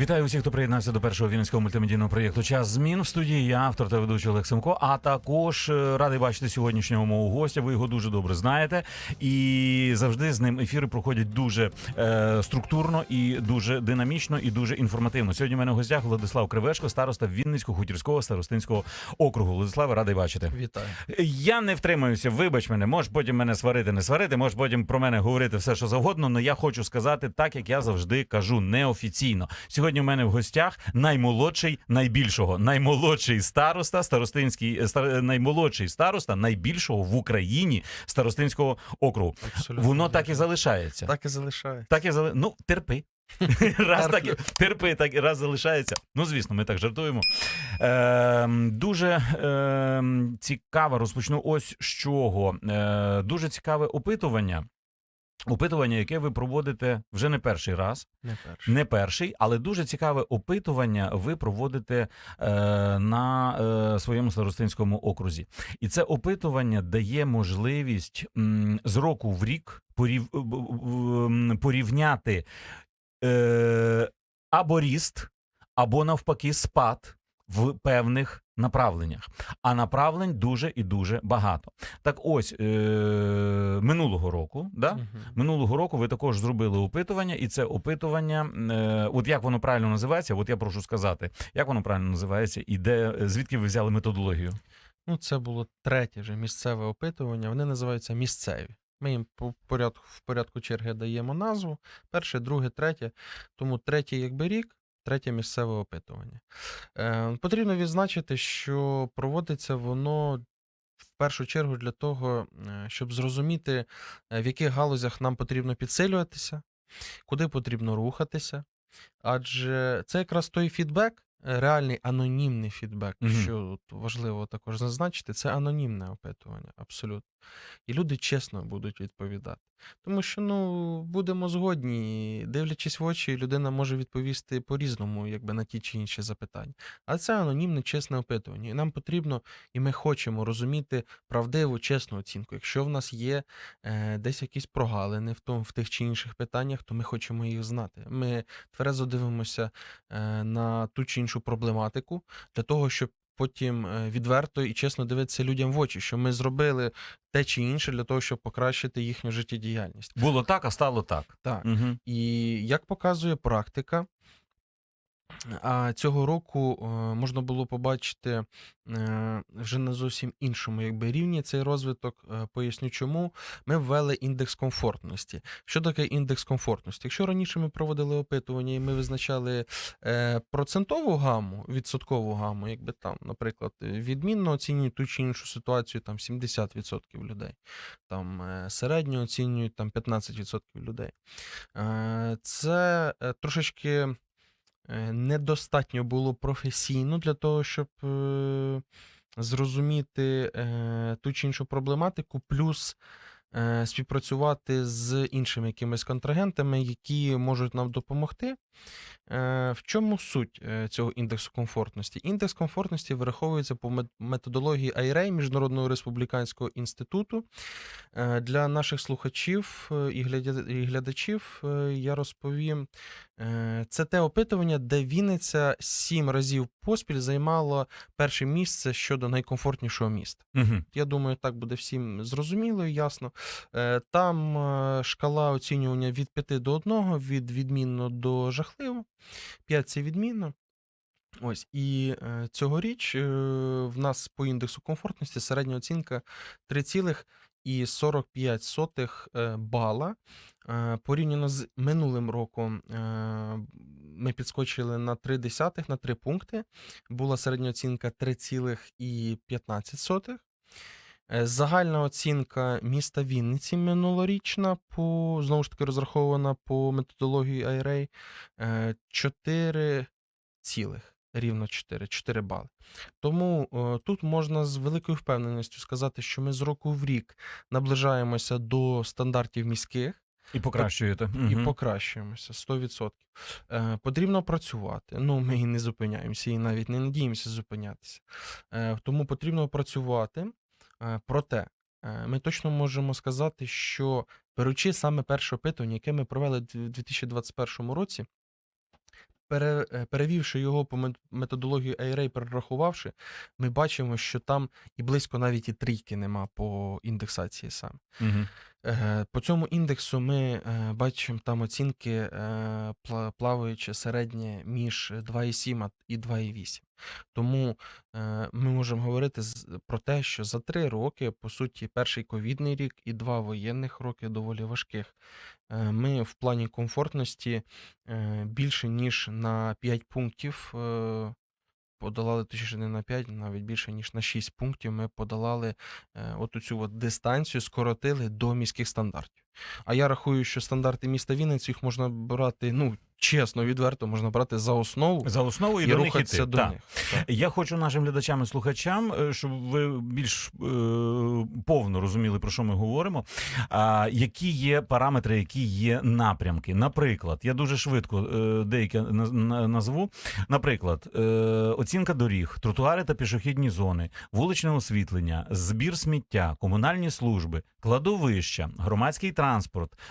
Вітаю усіх, хто приєднався до першого вінницького мультимедійного проєкту Час змін в студії. Я автор та ведучий Олег Семко. А також е, радий бачити сьогоднішнього мого гостя. Ви його дуже добре знаєте. І завжди з ним ефіри проходять дуже е, структурно і дуже динамічно і дуже інформативно. Сьогодні в мене в гостях Владислав Кривешко, староста Вінницького хутірського старостинського округу. Владиславе, радий бачити. Вітаю. Я не втримаюся, вибач мене, можеш потім мене сварити, не сварити, можеш потім про мене говорити все, що завгодно. але я хочу сказати так, як я завжди кажу, неофіційно. Сьогодні в мене в гостях наймолодший найбільшого, наймолодший староста, старостинський е, стар, наймолодший староста найбільшого в Україні старостинського округу. Абсолютно. Воно так і залишається. Так і залишає. Так і зали... Ну, терпи. раз так терпи, так і раз залишається. Ну, звісно, ми так жартуємо. Е, дуже е, цікаво, розпочну ось з чого. Е, дуже цікаве опитування. Опитування, яке ви проводите вже не перший раз, Не перший. не перший, але дуже цікаве опитування ви проводите е, на е, своєму старостинському окрузі. І це опитування дає можливість м, з року в рік порів, порівняти е, або ріст, або навпаки спад в певних направленнях. А направлень дуже і дуже багато. Так ось е, минулого року, да? Мгм. Минулого року ви також зробили опитування, і це опитування, е, от як воно правильно називається, от я прошу сказати, як воно правильно називається, і де звідки ви взяли методологію? Ну, це було третє вже місцеве опитування. Вони називаються місцеві. Ми їм по порядку в порядку черги даємо назву: перше, друге, третє. Тому третє, якби рік, третє місцеве опитування. Е, потрібно відзначити, що проводиться воно в першу чергу для того, е, щоб зрозуміти, е, в яких галузях нам потрібно підсилюватися, куди потрібно рухатися. Адже це якраз той фідбек, реальний анонімний фідбек, Мгм. що важливо також зазначити, це анонімне опитування, абсолютно. І люди чесно будуть відповідати. Тому що, ну, будемо згодні, дивлячись в очі, людина може відповісти по-різному, якби на ті чи інші запитання. Але це анонімне, чесне опитування. І нам потрібно, і ми хочемо розуміти правдиву, чесну оцінку. Якщо в нас є е, десь якісь прогалини в, тому, в тих чи інших питаннях, то ми хочемо їх знати. Ми тверезо дивимося е, на ту чи іншу проблематику для того, щоб потім е, відверто і чесно дивитися людям в очі, що ми зробили те чи інше для того, щоб покращити їхню життєдіяльність. Було так, а стало так. Так. Угу. І як показує практика, а цього року е, можна було побачити е, вже на зовсім іншому якби, рівні цей розвиток. Е, Поясню чому. Ми ввели індекс комфортності. Що таке індекс комфортності? Якщо раніше ми проводили опитування і ми визначали процентову гаму, відсоткову гаму, якби там, наприклад, відмінно оцінюють ту чи іншу ситуацію там 70% людей, там середньо оцінюють там 15% людей. Це трошечки недостатньо було професійно для того, щоб е, зрозуміти е, ту чи іншу проблематику, плюс е, співпрацювати з іншими якимись контрагентами, які можуть нам допомогти. Е, В чому суть е, цього індексу комфортності? Індекс комфортності вираховується по мет- методології IRA Міжнародного республіканського інституту. Е, Для наших слухачів е, і глядачів е, я розповім. Е, Це те опитування, де Вінниця сім разів поспіль займала перше місце щодо найкомфортнішого міста. Угу. Я думаю, так буде всім зрозуміло і ясно. Е, Там е, шкала оцінювання від 5 до 1, від відмінно до жахливо. 5 це відмінно. Ось і е, цьогоріч в нас по індексу комфортності середня оцінка 3,45 е, бала. Порівняно з минулим роком ми підскочили на 3 десятих, на 3 пункти. Була середня оцінка 3,15. Е, Загальна оцінка міста Вінниці минулорічна, по, знову ж таки розрахована по методології IRA, е, 4 цілих, рівно 4, 4 бали. Тому е, тут можна з великою впевненістю сказати, що ми з року в рік наближаємося до стандартів міських І покращуєте. і Мгм. покращуємося 100%. Е, потрібно працювати. Ну, ми і не зупиняємося, і навіть не надіємося зупинятися. Е, тому потрібно працювати. Е, проте, е, ми точно можемо сказати, що беручи саме перше опитування, яке ми провели в 2021 році, е, перевівши його по методологію методології перерахувавши, ми бачимо, що там і близько навіть і трійки нема по індексації саме. Угу. Е, По цьому індексу ми е, бачимо там оцінки е, плаваючи середнє між 2,7 і 2,8. Тому ми можемо говорити про те, що за три роки, по суті, перший ковідний рік і два воєнних роки доволі важких. Ми в плані комфортності більше ніж на 5 пунктів подолали, точніше не на 5, навіть більше ніж на 6 пунктів. Ми подолали е, от цю от дистанцію, скоротили до міських стандартів. А я рахую, що стандарти міста Вінниці їх можна брати, ну чесно, відверто, можна брати за основу За основу і, і, до них іти. до Так. них. Так. Я хочу нашим глядачам і слухачам, е, щоб ви більш е, повно розуміли, про що ми говоримо. А, які є параметри, які є напрямки. Наприклад, я дуже швидко е, деякі назву. Наприклад, е, оцінка доріг, тротуари та пішохідні зони, вуличне освітлення, збір сміття, комунальні служби, кладовища, громадський транспорт,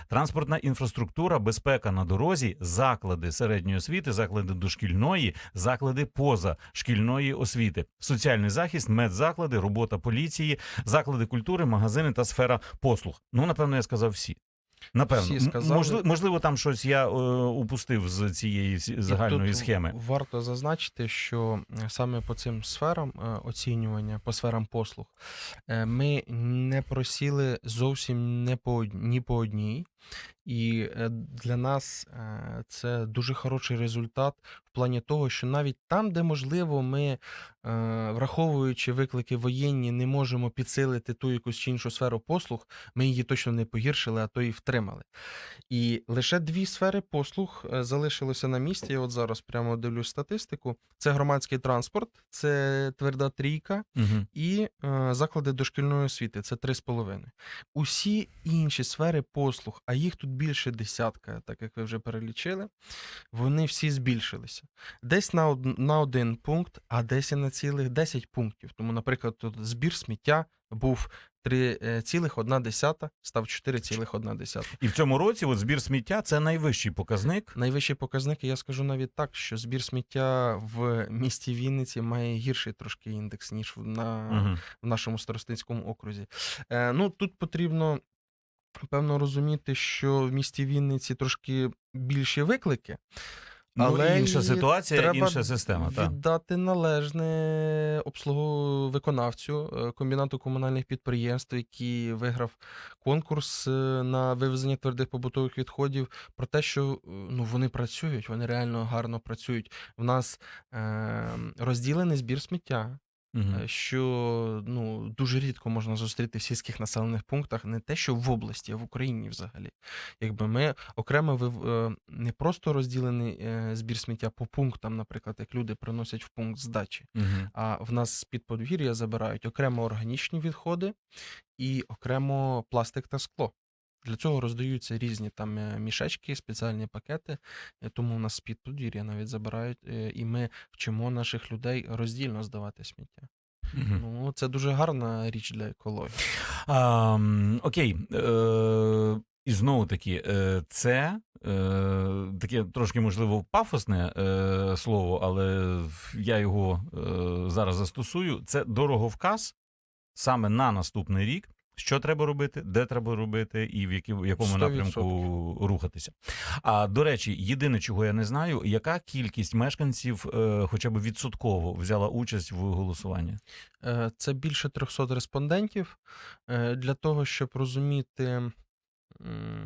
транспортна інфраструктура, безпека на дорозі, заклади середньої освіти, заклади дошкільної, заклади позашкільної освіти, соціальний захист, медзаклади, робота поліції, заклади культури, магазини та сфера послуг. Ну, напевно, я сказав всі. Напевно, Всі сказали. можливо, можливо, там щось я е, упустив з цієї загальної тут схеми. Варто зазначити, що е, саме по цим сферам е, оцінювання, по сферам послуг, ми не просіли зовсім не по, ні по одній. І е, для нас е, це дуже хороший результат в плані того, що навіть там, де можливо, ми, е, враховуючи виклики воєнні, не можемо підсилити ту якусь чи іншу сферу послуг, ми її точно не погіршили, а то і втримали. І лише дві сфери послуг залишилося на місці. Я от зараз прямо дивлюсь статистику. Це громадський транспорт, це тверда трійка Угу. і заклади дошкільної освіти це 3,5. Усі інші сфери послуг, а їх тут більше десятка, так як ви вже перелічили, вони всі збільшилися. Десь на, од, на один пункт, а десь і на цілих 10 пунктів. Тому, наприклад, тут збір сміття був 3,1, став 4,1. І в цьому році от збір сміття це найвищий показник. Найвищі показники, я скажу навіть так, що збір сміття в місті Вінниці має гірший трошки індекс, ніж в- на, Угу. в нашому старостинському окрузі. Е, ну, тут потрібно, певно, розуміти, що в місті Вінниці трошки більші виклики. Ну, Але інша ситуація, треба інша система. Віддати належне обслугу виконавцю е, комбінату комунальних підприємств, який виграв конкурс е, на вивезення твердих побутових відходів, про те, що е, ну, вони працюють, вони реально гарно працюють. В нас е, розділений збір сміття. Угу. Що ну дуже рідко можна зустріти в сільських населених пунктах, не те, що в області, а в Україні взагалі. Якби ми окремо вив- е, не просто розділений е, збір сміття по пунктам, наприклад, як люди приносять в пункт здачі, Угу. а в нас з під подвір'я забирають окремо органічні відходи і окремо пластик та скло. Для цього роздаються різні там е, мішечки, спеціальні пакети. е, Тому у нас з під подвір'я навіть забирають, е, і ми вчимо наших людей роздільно здавати сміття. Угу. Ну, це дуже гарна річ для екології. А, окей. Е, і знову таки, це е, таке трошки, можливо, пафосне е, слово, але я його е, зараз застосую. Це дороговказ саме на наступний рік. Що треба робити, де треба робити, і в, які, в якому 100%. напрямку рухатися. А до речі, єдине, чого я не знаю, яка кількість мешканців, е, хоча б відсотково, взяла участь в голосуванні? Е, Це більше 300 респондентів. Е, Для того, щоб розуміти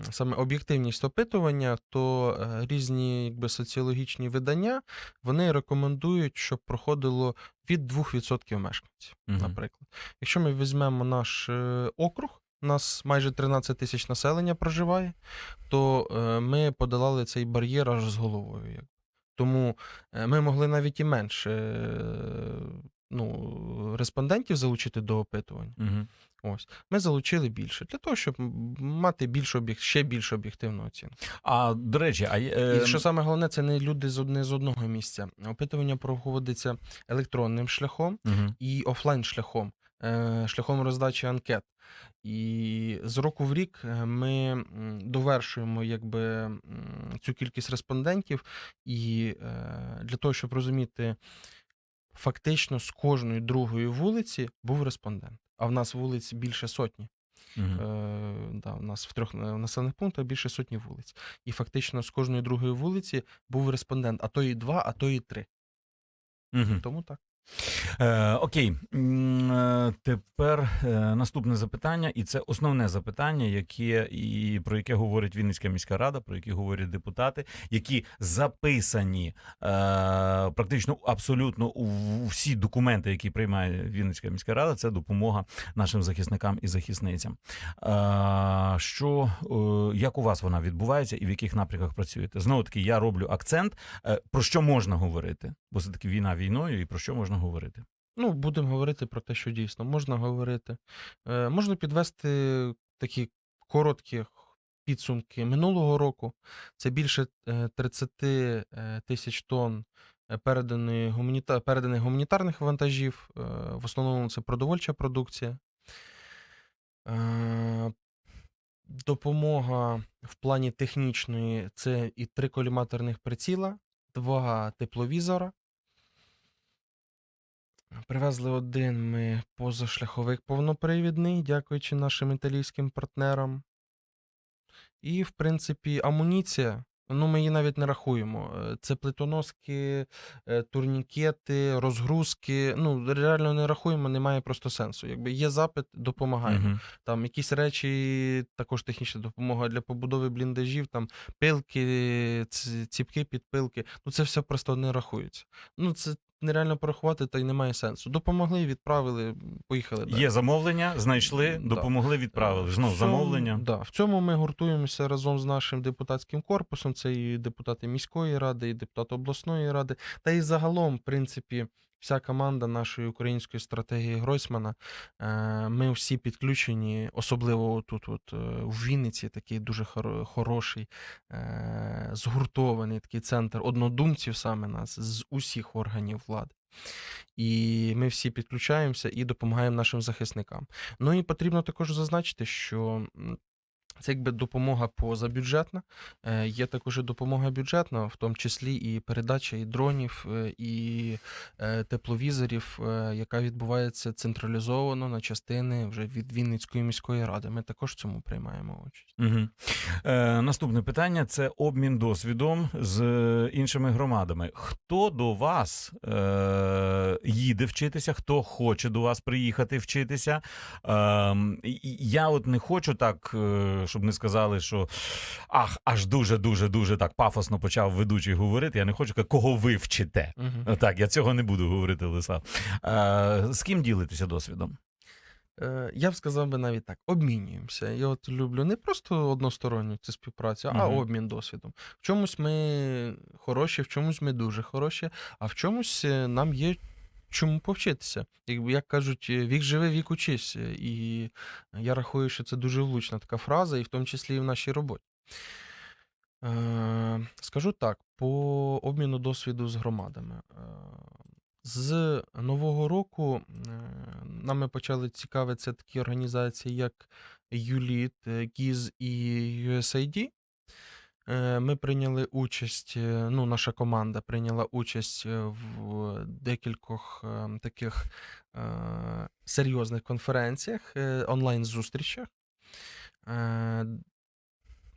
саме об'єктивність опитування, то е, різні якби, соціологічні видання вони рекомендують, щоб проходило від 2% мешканців, Мгм. наприклад. Якщо ми візьмемо наш е, округ, у нас майже 13 тисяч населення проживає, то е, ми подолали цей бар'єр аж з головою. Тому ми могли навіть і менше ну, респондентів залучити до опитувань. Угу. Ось ми залучили більше для того, щоб мати більш об'єк... ще більш об'єктивну оцінку. А до речі, а е, І що саме головне, це не люди з одне з одного місця. Опитування проводиться електронним шляхом Мгм. і офлайн шляхом, е, шляхом роздачі анкет. І з року в рік е, ми довершуємо якби, цю кількість респондентів. І е, для того, щоб розуміти, фактично з кожної другої вулиці був респондент. А в нас вулиць більше сотні. Угу. Е, да, у нас в трьох населених пунктах більше сотні вулиць. І фактично з кожної другої вулиці був респондент, а то і два, а то і три. Угу. Тому так. Е, окей, е, тепер е, наступне запитання, і це основне запитання, яке і про яке говорить Вінницька міська рада, про яке говорять депутати, які записані е, практично абсолютно у всі документи, які приймає Вінницька міська рада. Це допомога нашим захисникам і захисницям. Е, що е, як у вас вона відбувається і в яких напрямках працюєте? Знову таки, я роблю акцент. Е, про що можна говорити? Бо все таки війна війною, і про що можна говорити? Ну, будемо говорити про те, що дійсно можна говорити. Е, можна підвести такі короткі підсумки минулого року. Це більше е, 30 е, тисяч тонн е, переданих гуманітарних вантажів. Е, в основному це продовольча продукція. Е, Допомога в плані технічної це і три коліматорних приціла, два тепловізора. Привезли один ми позашляховик повнопривідний, дякуючи нашим італійським партнерам. І, в принципі, амуніція. Ну, ми її навіть не рахуємо. Е, Це плитоноски, е, турнікети, розгрузки. Ну, реально не рахуємо, немає просто сенсу. Якби є запит, допомагаємо. Мгм. Там якісь речі, також технічна допомога для побудови бліндажів, там пилки, ціпки, підпилки. Ну це все просто не рахується. Ну це нереально порахувати, та й немає сенсу. Допомогли, відправили, поїхали далі. Є замовлення, знайшли, допомогли, відправили. В цьому- замовлення. Да, в цьому ми гуртуємося разом з нашим депутатським корпусом. Це і депутати міської ради, і депутати обласної ради. Та і загалом, в принципі, вся команда нашої української стратегії Гройсмана. е, Ми всі підключені, особливо тут, от е, у Вінниці, такий дуже хороший, е, згуртований такий центр однодумців саме нас з усіх органів влади. І ми всі підключаємося і допомагаємо нашим захисникам. Ну і потрібно також зазначити, що це якби допомога позабюджетна. Е, Є також і допомога бюджетна, в тому числі і передача і дронів, е, і е, тепловізорів, яка відбувається централізовано на частини вже від Вінницької міської ради. Ми також в цьому приймаємо участь. Угу. Е, наступне питання це обмін досвідом з іншими громадами. Хто до вас е, їде вчитися, хто хоче до вас приїхати вчитися? Е, я от не хочу так, щоб не сказали, що ах, аж дуже, дуже, дуже так пафосно почав ведучий говорити. Я не хочу казати, кого ви вчите. Угу. Так, я цього не буду говорити, Лислав. Е, з ким ділитися досвідом? Е, Я б сказав би навіть так: обмінюємося. Я от люблю не просто односторонню цю співпрацю, а Мгм. обмін досвідом. В чомусь ми хороші, в чомусь ми дуже хороші, а в чомусь е, нам є чому повчитися. Якби як кажуть, е, вік живе, вік учись. Е, І я рахую, що це дуже влучна така фраза, і в тому числі і в нашій роботі. Е, Скажу так, по обміну досвіду з громадами. Е, З нового року е, нами почали цікавитися такі організації, як ЮЛІТ, е, ГІЗ і USAID. Е, Ми прийняли участь, е, ну, наша команда прийняла участь е, в декількох таких серйозних конференціях, онлайн-зустрічах.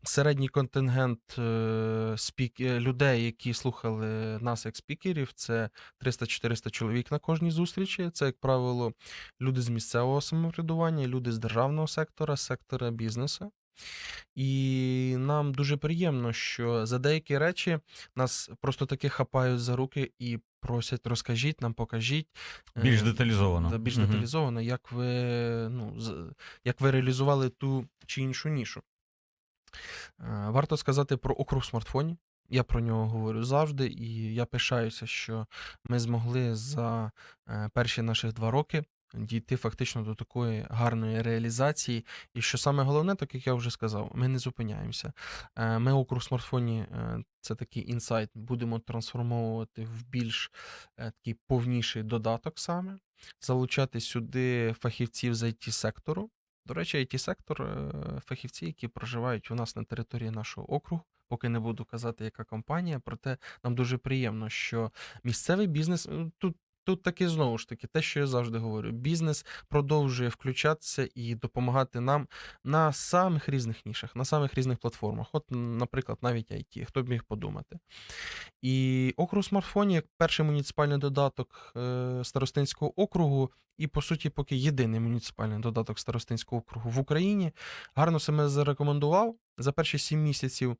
Середній контингент е, людей, які слухали нас як спікерів, це 300-400 чоловік на кожній зустрічі. Це, як правило, люди з місцевого самоврядування, люди з державного сектора, сектора бізнесу. І нам дуже приємно, що за деякі речі нас просто таки хапають за руки і просять, розкажіть нам, покажіть. е, Більш деталізовано. да, більш Мгм. деталізовано, як ви, ну, як ви реалізували ту чи іншу нішу. Е, Варто сказати про округ в смартфоні. Я про нього говорю завжди, і я пишаюся, що ми змогли за е, перші наших два роки дійти фактично до такої гарної реалізації. І що саме головне, так як я вже сказав, ми не зупиняємося. Е, Ми округ смартфоні е, це такий інсайт, будемо трансформовувати в більш е, такий повніший додаток саме, залучати сюди фахівців з it сектору До речі, it сектор фахівці, які проживають у нас на території нашого округу. Поки не буду казати, яка компанія, проте нам дуже приємно, що місцевий бізнес ну, тут. Тут таки знову ж таки, те, що я завжди говорю, бізнес продовжує включатися і допомагати нам на самих різних нішах, на самих різних платформах. От, наприклад, навіть IT, хто б міг подумати. І округ смартфоні як перший муніципальний додаток е, Старостинського округу, і по суті, поки єдиний муніципальний додаток Старостинського округу в Україні, гарно себе зарекомендував. За перші 7 місяців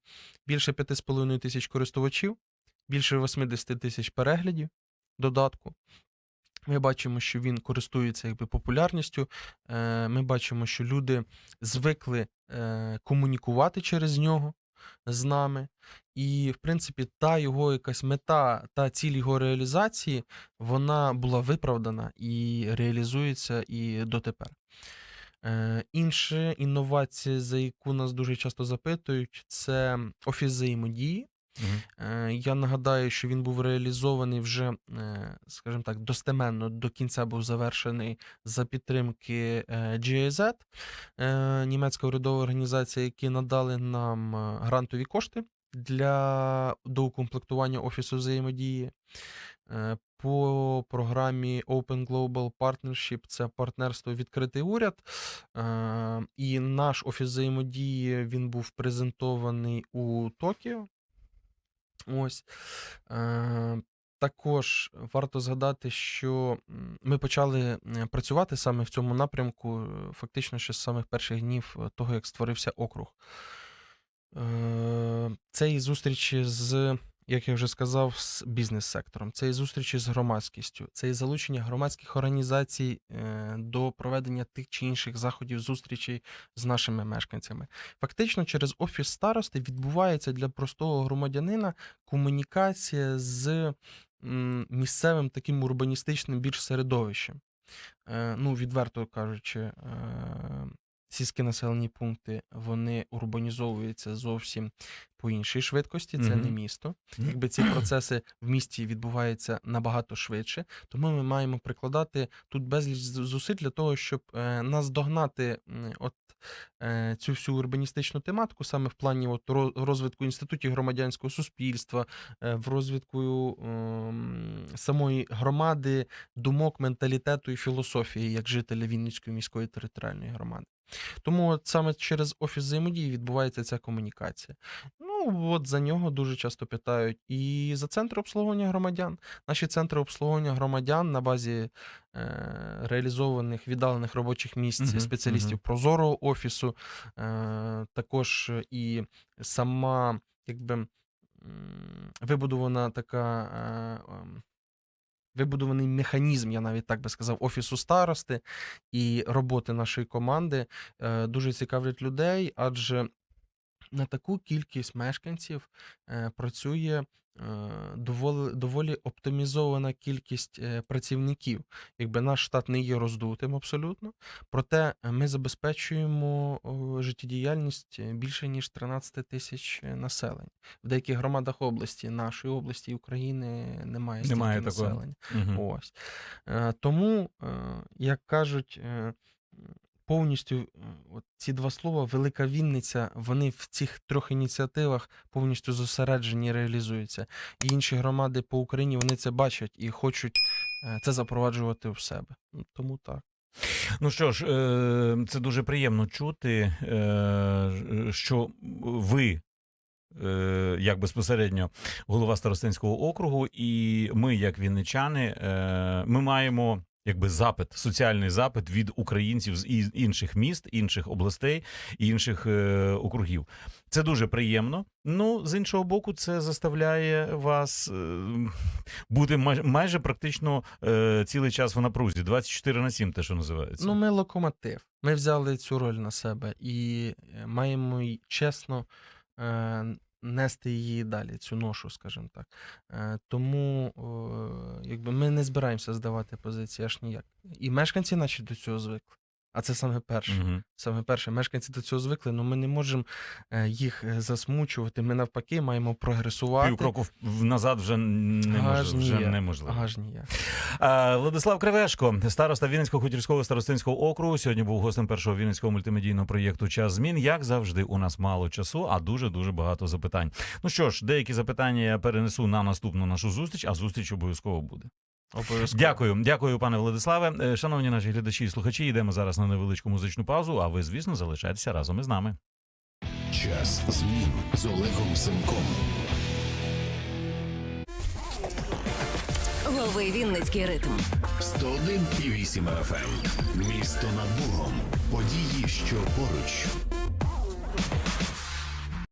більше 5,5 тисяч користувачів, більше 80 тисяч переглядів додатку. Ми бачимо, що він користується якби популярністю. Е, Ми бачимо, що люди звикли е, комунікувати через нього з нами. І, в принципі, та його якась мета, та ціль його реалізації, вона була виправдана і реалізується і дотепер. Е, інша інновація, за яку нас дуже часто запитують, це офіс взаємодії. Е, Я нагадаю, що він був реалізований вже, е, скажімо так, достеменно до кінця був завершений за підтримки е, GIZ, німецька урядова організація, які надали нам грантові кошти для доукомплектування офісу взаємодії. По програмі Open Global Partnership це партнерство відкритий уряд. І наш офіс взаємодії він був презентований у Токіо. Ось. Е, також варто згадати, що ми почали е, працювати саме в цьому напрямку, е, фактично ще з самих перших днів того, як створився округ. Це і зустрічі з, як я вже сказав, з бізнес-сектором, це і зустрічі з громадськістю, це і залучення громадських організацій е, до проведення тих чи інших заходів, зустрічей з нашими мешканцями. Фактично, через офіс старости відбувається для простого громадянина комунікація з місцевим таким урбаністичним більш середовищем. Е, Ну, відверто кажучи, е, сільські населені пункти вони урбанізовуються зовсім по іншій швидкості. Це не місто. Якби ці процеси в місті відбуваються набагато швидше, тому ми маємо прикладати тут безліч зусиль для того, щоб е, наздогнати от е, цю всю урбаністичну тематику, саме в плані от, розвитку інститутів громадянського суспільства, е, в розвитку самої громади, думок, менталітету і філософії як жителя Вінницької міської територіальної громади. Тому от саме через офіс взаємодії відбувається ця комунікація. Ну, от за нього дуже часто питають. І за центри обслуговування громадян. Наші центри обслуговування громадян на базі е, реалізованих віддалених робочих місць Мгм, спеціалістів мгм. прозорого офісу, е, також і сама, якби вибудована така. Е, ем, Вибудований механізм, я навіть так би сказав, офісу старости і роботи нашої команди е, дуже цікавлять людей, адже на таку кількість мешканців е, працює доволі, доволі оптимізована кількість е, працівників. Якби наш штат не є роздутим абсолютно, проте е, ми забезпечуємо життєдіяльність е, більше ніж 13 тисяч е, населень. В деяких громадах області, нашої області і України немає стільки Немає такого. населення. Мгм. Ось. Е, Тому, е, як кажуть, е, повністю е, от ці два слова Велика Вінниця, вони в цих трьох ініціативах повністю зосереджені реалізуються. І інші громади по Україні вони це бачать і хочуть е, це запроваджувати в себе. Ну, Тому так. Ну що ж, е, це дуже приємно чути, що ви. Як безпосередньо голова Старостинського округу, і ми, як вінничани, ми маємо якби запит, соціальний запит від українців з інших міст, інших областей, інших е, округів. Це дуже приємно. Ну, з іншого боку, це заставляє вас е, бути май- майже практично е, цілий час в напрузі, 24 на 7, те, що називається. Ну, ми локомотив. Ми взяли цю роль на себе і е, маємо чесно е, нести її далі, цю ношу, скажімо так. Е, тому якби ми не збираємося здавати позиції аж ніяк. І мешканці наче до цього звикли. А це саме перше. Мгм. Саме перше, мешканці до цього звикли, але ми не можемо е, їх е, засмучувати. Ми навпаки маємо прогресувати. Півкроку в- в- назад вже неможливо. Аж Вже неможливо. Аж ніяк. Владислав Кривешко, староста Вінницького хутірського старостинського округу, сьогодні був гостем першого вінницького мультимедійного проєкту Час змін. Як завжди, у нас мало часу, а дуже дуже багато запитань. Ну що ж, деякі запитання я перенесу на наступну нашу зустріч, а зустріч обов'язково буде. Обов'язково. Дякую, дякую, пане Владиславе. Е, Шановні наші глядачі і слухачі, йдемо зараз на невеличку музичну паузу. А ви, звісно, залишайтеся разом із нами. Час змін з Олегом Семком. Лови Вінницький ритм. 101,8 FM. Місто над Богом. Події, що поруч.